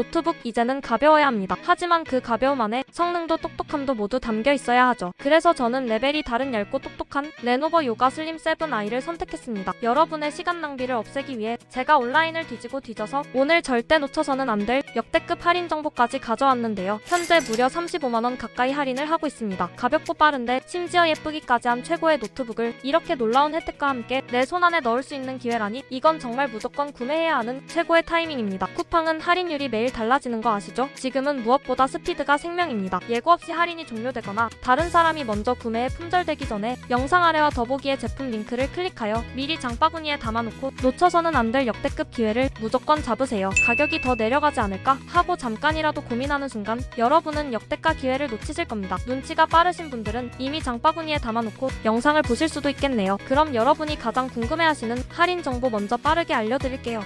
노트북 이제는 가벼워야 합니다. 하지만 그 가벼움 안에 성능도 똑똑함도 모두 담겨 있어야 하죠. 그래서 저는 레벨이 다른 얇고 똑똑한 레노버 요가 슬림 7i를 선택했습니다. 여러분의 시간 낭비를 없애기 위해 제가 온라인을 뒤지고 뒤져서 오늘 절대 놓쳐서는 안 될 역대급 할인 정보까지 가져왔는데요. 현재 무려 35만원 가까이 할인을 하고 있습니다. 가볍고 빠른데 심지어 예쁘기까지 한 최고의 노트북을 이렇게 놀라운 혜택과 함께 내 손 안에 넣을 수 있는 기회라니 이건 정말 무조건 구매해야 하는 최고의 타이밍입니다. 쿠팡은 할인율이 매일 달라지는 거 아시죠? 지금은 무엇보다 스피드가 생명입니다. 예고 없이 할인이 종료되거나 다른 사람이 먼저 구매에 품절되기 전에 영상 아래와 더보기의 제품 링크를 클릭하여 미리 장바구니에 담아놓고 놓쳐서는 안 될 역대급 기회를 무조건 잡으세요. 가격이 더 내려가지 않을까 하고 잠깐이라도 고민하는 순간 여러분은 역대가 기회를 놓치실 겁니다. 눈치가 빠르신 분들은 이미 장바구니에 담아놓고 영상을 보실 수도 있겠네요. 그럼 여러분이 가장 궁금해하시는 할인 정보 먼저 빠르게 알려드릴게요.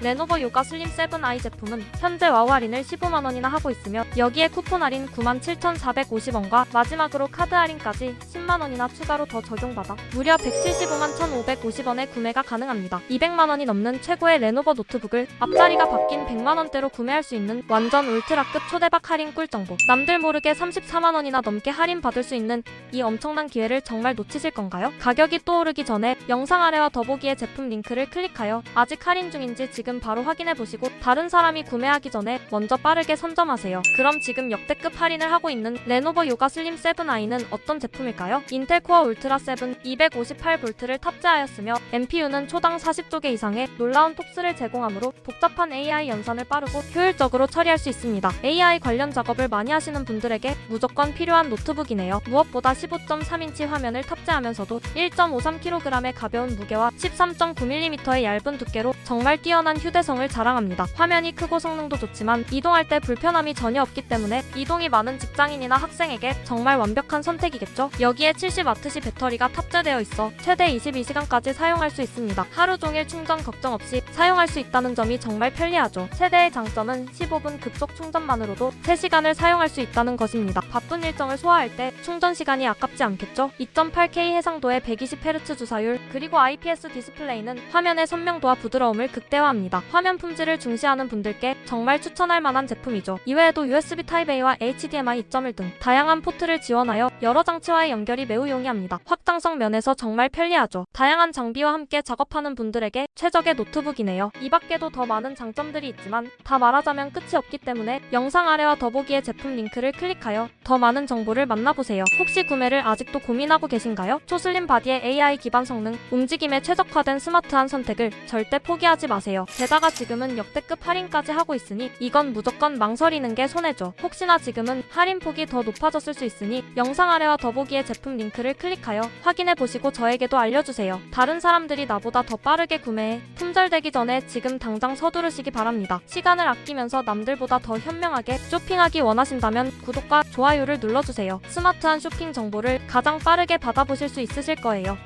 레노버 요가 슬림 7i 제품은 현재 와우 할인을 15만원이나 하고 있으며 여기에 쿠폰 할인 97,450원과 마지막으로 카드 할인까지 10만원이나 추가로 더 적용받아 무려 175만 1,550원에 구매가 가능합니다. 200만원이 넘는 최고의 레노버 노트북을 앞자리가 바뀐 100만원대로 구매할 수 있는 완전 울트라급 초대박 할인 꿀 정보 남들 모르게 34만원이나 넘게 할인 받을 수 있는 이 엄청난 기회를 정말 놓치실 건가요? 가격이 또 오르기 전에 영상 아래와 더보기의 제품 링크를 클릭하여 아직 할인 중인지 지금 바로 확인해 보시고 다른 사람이 구매하기 전에 먼저 빠르게 선점하세요. 그럼 지금 역대급 할인을 하고 있는 레노버 요가 슬림 7i는 어떤 제품일까요? 인텔 코어 울트라 7 258V를 탑재하였으며 NPU는 초당 40조개 이상의 놀라운 톱스를 제공하므로 복잡한 AI 연산을 빠르고 효율적으로 처리할 수 있습니다. AI 관련 작업을 많이 하시는 분들에게 무조건 필요한 노트북이네요. 무엇보다 15.3인치 화면을 탑재하면서도 1.53kg의 가벼운 무게와 13.9mm의 얇은 두께로 정말 뛰어난 휴대성을 자랑합니다. 화면이 크고 성능도 좋지만 이동할 때 불편함이 전혀 없기 때문에 이동이 많은 직장인이나 학생에게 정말 완벽한 선택이겠죠. 여기에 70W 배터리가 탑재되어 있어 최대 22시간까지 사용할 수 있습니다. 하루 종일 충전 걱정 없이 사용할 수 있다는 점이 정말 편리하죠. 최대의 장점은 15분 급속 충전만으로도 3시간을 사용할 수 있다는 것입니다. 바쁜 일정을 소화할 때 충전 시간이 아깝지 않겠죠? 2.8K 해상도의 120Hz 주사율 그리고 IPS 디스플레이는 화면의 선명도와 부드러움을 극대화합니다. 화면 품질을 중시하는 분들께 정말 추천할 만한 제품이죠. 이외에도 USB Type-A와 HDMI 2.1 등 다양한 포트를 지원하여 여러 장치와의 연결이 매우 용이합니다. 확장성 면에서 정말 편리하죠. 다양한 장비와 함께 작업하는 분들에게 최적의 노트북이네요. 이 밖에도 더 많은 장점들이 있지만 다 말하자면 끝이 없기 때문에 영상 아래와 더보기의 제품 링크를 클릭하여 더 많은 정보를 만나보세요. 혹시 구매를 아직도 고민하고 계신가요? 초슬림 바디의 AI 기반 성능, 움직임에 최적화된 스마트한 선택을 절대 포기하지 마세요. 게다가 지금은 역대급 할인까지 하고 있으니 이건 무조건 망설이는 게 손해죠. 혹시나 지금은 할인 폭이 더 높아졌을 수 있으니 영상 아래와 더보기의 제품 링크를 클릭하여 확인해 보시고 저에게도 알려주세요. 다른 사람들이 나보다 더 빠르게 구매해 품절되기 전에 지금 당장 서두르시기 바랍니다. 시간을 아끼면서 남들보다 더 현명하게 쇼핑하기 원하신다면 구독과 좋아요를 눌러주세요. 스마트한 쇼핑 정보를 가장 빠르게 받아보실 수 있으실 거예요.